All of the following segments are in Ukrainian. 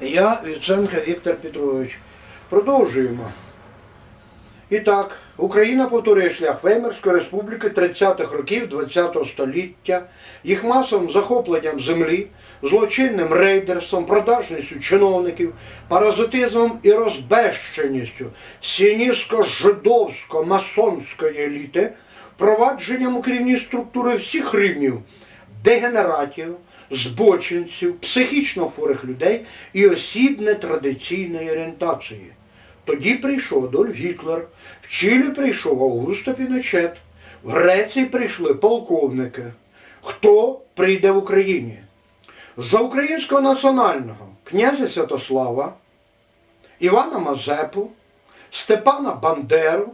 Я Віценко Віктор Петрович. Продовжуємо. І так, Україна повторює шлях Веймарської республіки 30-х років ХХ століття, їх масовим захопленням землі, злочинним рейдерством, продажністю чиновників, паразитизмом і розбещеністю сіністсько-жидовсько-масонської еліти, впровадженням у керівні структури всіх рівнів дегенератів, збочинців, психічно хворих людей і осіб нетрадиційної орієнтації. Тоді прийшов Адольф Гітлер, в Чилі прийшов Аугусто Піночет, в Греції прийшли полковники. Хто прийде в Україні? За українського національного князя Святослава, Івана Мазепу, Степана Бандеру,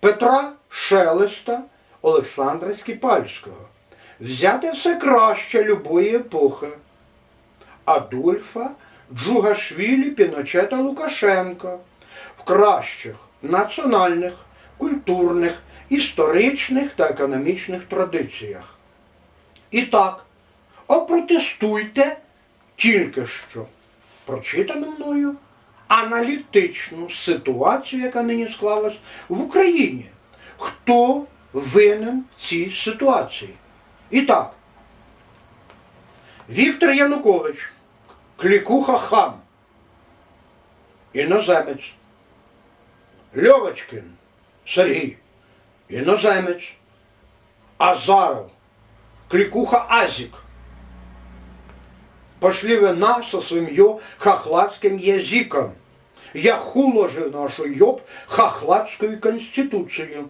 Петра Шелеста, Олександра Скіпальського. Взяти все краще любої епохи. Адольфа, Джугашвілі, Піночета Лукашенка в кращих національних, культурних, історичних та економічних традиціях. І так, опротестуйте тільки що прочитану мною аналітичну ситуацію, яка нині склалась в Україні. Хто винен в цій ситуації? І так, Віктор Янукович, Клікуха хам, іноземець, Льовочкин Сергій, іноземець, Азаров, Кликуха Азик. Пошли вы на со своим ё хохладским языком. Я хуложив нашу йоб хохладською конституцією.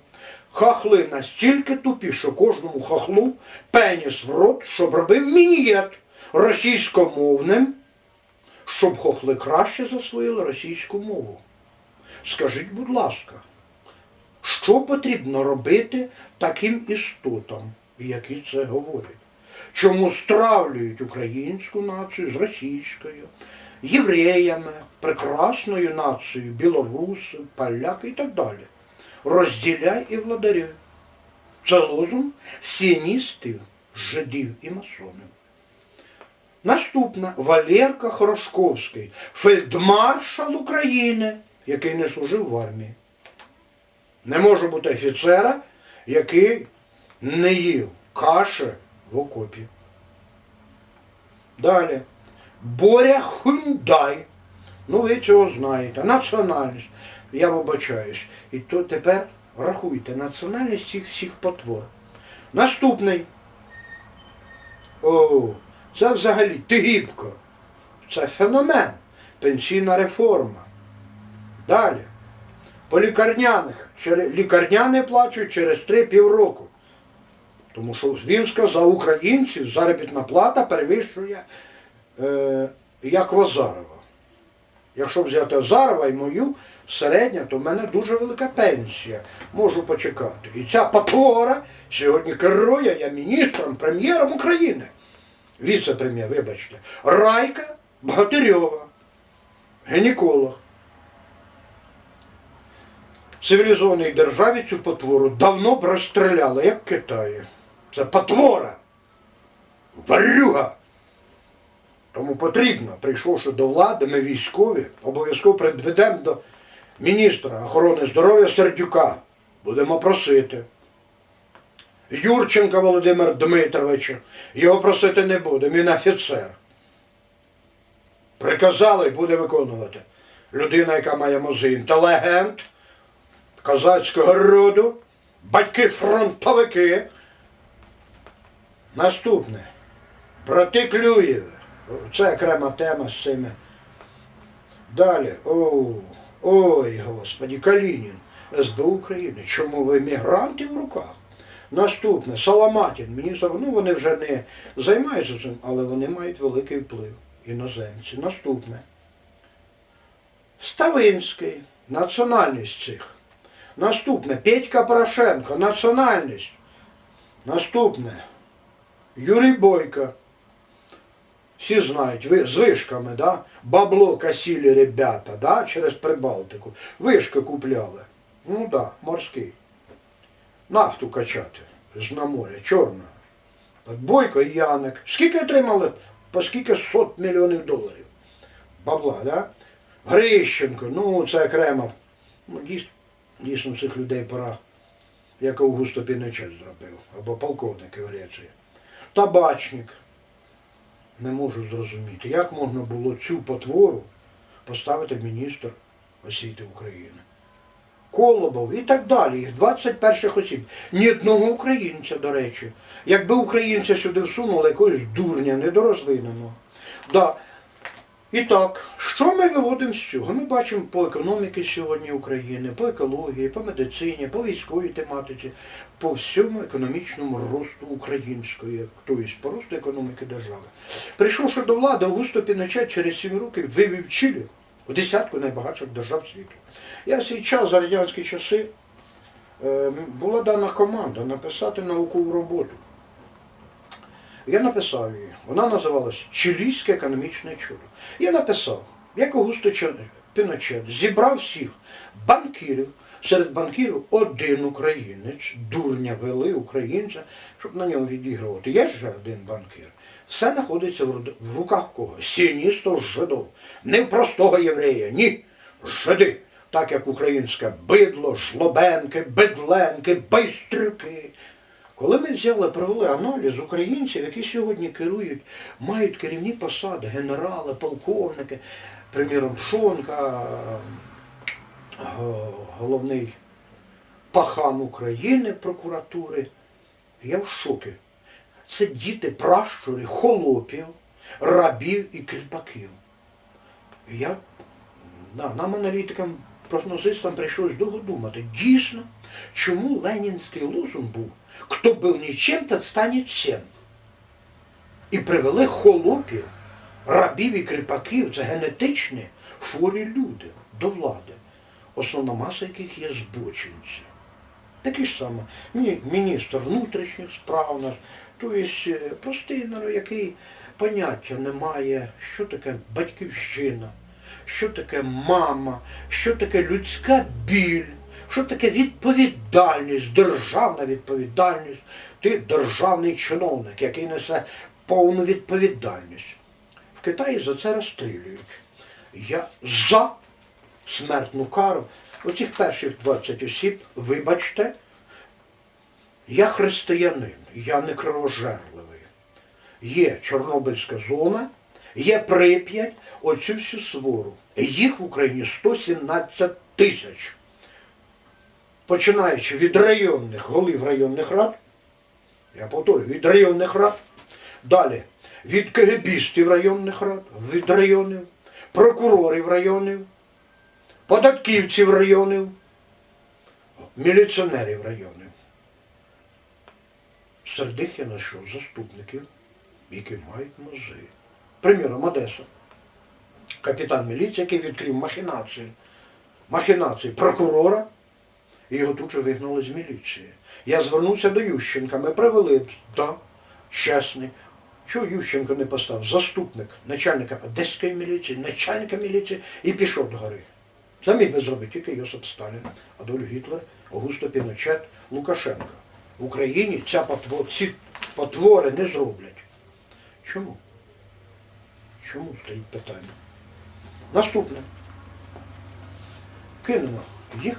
Хахли настільки тупі, що кожному хохлу пеніс в рот, щоб робив мінієт російськомовним, щоб хохли краще засвоїли російську мову. Скажіть, будь ласка, що потрібно робити таким істотам, які це говорять? Чому стравлюють українську націю з російською, євреями, прекрасною нацією, білоруси, поляки і так далі. Розділяй і владарюй. Це лозунг сіоністів, жидів і масонів. Наступна Валерка Хорошковський, фельдмаршал України, який не служив в армії. Не може бути офіцера, який не їв каші в окопі. Далі. Боря Хундай. Ну, ви цього знаєте. Національність. Я вибачаюсь. І то тепер рахуйте національність цих всіх потвор. Наступний. О, це взагалі Тигібко. Це феномен. Пенсійна реформа. Далі. По лікарняних. Лікарняни плачуть через 3 півроку. Тому що він сказав, українців заробітна плата перевищує е, як в. Якщо взяти Азарова і мою середня, то в мене дуже велика пенсія. Можу почекати. І ця потвора сьогодні керує я міністром, прем'єром України. Віце-прем'єр, вибачте. Райка Богатирьова, гінеколог. Цивілізованій державі цю потвору давно б розстріляли, як в Китаї. Це потвора. Варюга. Тому потрібно, прийшовши до влади, ми військові, обов'язково приведемо до міністра охорони здоров'я Сердюка. Будемо просити. Юрченка Володимира Дмитровича. Його просити не будемо, він офіцер. Приказали буде виконувати. Людина, яка має мози, інтелігент, козацького роду, батьки фронтовики. Наступне. Брати Клюєві. Це окрема тема з цими. Далі. О, ой, господі, Калінін, СБУ України. Чому ви мігранти в руках? Наступне, Саламатін, міністр, ну вони вже не займаються цим, але вони мають великий вплив. Іноземці. Наступне. Ставинський, національність цих. Наступне, Петька Порошенко, національність. Наступне. Юрій Бойко. Всі знають, ви з вишками, да? бабло косили ребята, да? через Прибалтику. Вишки купляли. Ну да, морський. Нафту качати з на моря, чорна. Бойко і Яник. Скільки отримали? По скільки сот мільйонів доларів. бабла, да? Грищенко, ну це окремо. Ну, дійсно, дійсно цих людей пора, як Аугусто Піночет зробив, або полковник Греції. Табачник. Не можу зрозуміти, як можна було цю потвору поставити міністр освіти України. Колобов і так далі, їх 20 перших осіб. Ні одного українця, до речі. Якби українця сюди всунули якогось дурня, недорозвиненого. Да. І так, що ми виводимо з цього? Ми бачимо по економіці сьогодні України, по екології, по медицині, по військовій тематиці, по всьому економічному росту української, тобто по росту економіки держави. Прийшовши до влади, Августо Піночет через 7 років вивів Чилі в десятку найбагатших держав світу. Я в свій час, за радянські часи, е, була дана команда написати наукову роботу. Я написав її. Вона називалась Чилійське економічне чудо. Я написав, як Аугусто Ча- Піночет зібрав всіх банкірів, серед банкірів один українець, дурня вели українця, щоб на нього відігрувати. Є ж один банкір. Все знаходиться в руках кого? Сіоністів жидов. Не простого єврея, ні. Жиди. Так як українське бидло, жлобенки, бедленки, байстрюки. Коли ми взяли, провели аналіз українців, які сьогодні керують, мають керівні посади, генерали, полковники, приміром Пшонка, е, головний пахан України прокуратури, я в шокі. Це діти пращури, холопів, рабів і кріпаків. Я, да, нам аналітикам, прогнозистам прийшлось довго думати. Дійсно, чому ленінський лозунг був «Хто був нічим, тот стане всім». І привели холопів, рабів і кріпаків, це генетичні хворі люди до влади, основна маса яких є збочинці. Такі ж саме міністр внутрішніх справ наш, тобто е, простий який поняття не має, що таке батьківщина, що таке мама, що таке людська біль, що таке відповідальність, державна відповідальність. Ти державний чиновник, який несе повну відповідальність. В Китаї за це розстрілюють. Я за смертну кару. Оцих перших 20 осіб, вибачте, я християнин, я не кровожерливий. Є Чорнобильська зона, є Прип'ять, оцю всю свору. Їх в Україні 117 тисяч. Починаючи від районних голів районних рад, я повторюю, від районних рад, далі від КГБістів районних рад, від районів, прокурорів районів, податківців районів, міліціонерів районів. Серед них я знайшов заступників, які мають мози. Приміром, Одеса. Капітан міліції, який відкрив махінації, махінації прокурора, і його тут же вигнали з міліції. Я звернувся до Ющенка, ми привели, да, чесний. Чого Ющенко не постав? Заступник начальника Одеської міліції, начальника міліції і пішов до гори. Це міг би зробити тільки Йосип Сталін, Адольф Гітлер, Аугусто Піночет, Лукашенко. В Україні ця потво- ці потвори не зроблять. Чому? Чому стоїть питання? Наступне. Кинемо їх